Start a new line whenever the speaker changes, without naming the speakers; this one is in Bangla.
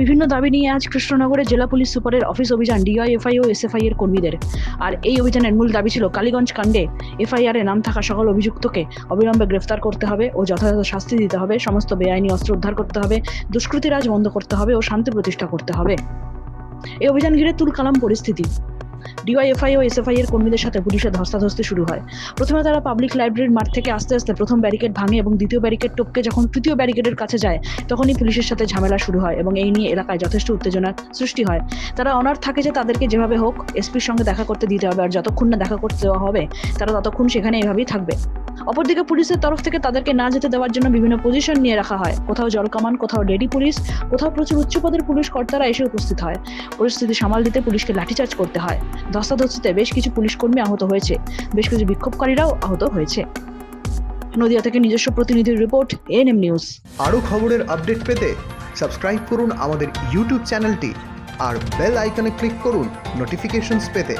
বিভিন্ন দাবি নিয়ে আজ কৃষ্ণনগরে জেলা পুলিশ সুপারের অফিস অভিযান ডিআইএফআই ও এসএফআই এর কর্মীদের। আর এই অভিযানের মূল দাবি ছিল কালীগঞ্জ কাণ্ডে এফআইআর এ নাম থাকা সকল অভিযুক্তকে অবিলম্বে গ্রেফতার করতে হবে ও যথাযথ শাস্তি দিতে হবে, সমস্ত বেআইনি অস্ত্র উদ্ধার করতে হবে, দুষ্কৃতিরাজ বন্ধ করতে হবে ও শান্তি প্রতিষ্ঠা করতে হবে। এই অভিযান ঘিরে তুলকালাম পরিস্থিতি। ডিওয়াইএফআই ও এসএফআই এর কর্মীদের সাথে পুলিশের ধস্তাধস্তি শুরু হয়। প্রথমে তারা পাবলিক লাইব্রেরির মাঠ থেকে আস্তে আস্তে প্রথম ব্যারিকেড ভাঙে এবং দ্বিতীয় ব্যারিকেড টপকে যখন তৃতীয় ব্যারিকেডের কাছে যায়, তখনই পুলিশের সাথে ঝামেলা শুরু হয় এবং এই নিয়ে এলাকায় যথেষ্ট উত্তেজনার সৃষ্টি হয়। তারা অনার থাকে যে তাদেরকে যেভাবে হোক এসপির সঙ্গে দেখা করতে দিতে হবে আর যতক্ষণ না দেখা করতে দেওয়া হবে, তারা ততক্ষণ সেখানে এভাবেই থাকবে। অপরদিকে পুলিশের তরফ থেকে তাদেরকে না যেতে দেওয়ার জন্য বিভিন্ন পজিশন নিয়ে রাখা হয়। কোথাও জল জলকামান কোথাও ডেডি পুলিশ, কোথাও প্রচুর উচ্চ পদের পুলিশ কর্তারা এসে উপস্থিত হয়। পরিস্থিতি সামাল দিতে পুলিশকে লাঠিচার্জ করতে হয়। ধস্তাধস্তিতে বেশ কিছু পুলিশ কর্মী আহত হয়েছে। বেশ কিছু বিক্ষোভকারীরাও আহত হয়েছে। নদিয়া থেকে নিজস্ব প্রতিনিধির রিপোর্ট এএনএম নিউজ
আরও খবরের আপডেট পেতে সাবস্ক্রাইব করুন আমাদের ইউটিউব চ্যানেলটি আর বেল আইকনে ক্লিক করুন নোটিফিকেশনস পেতে।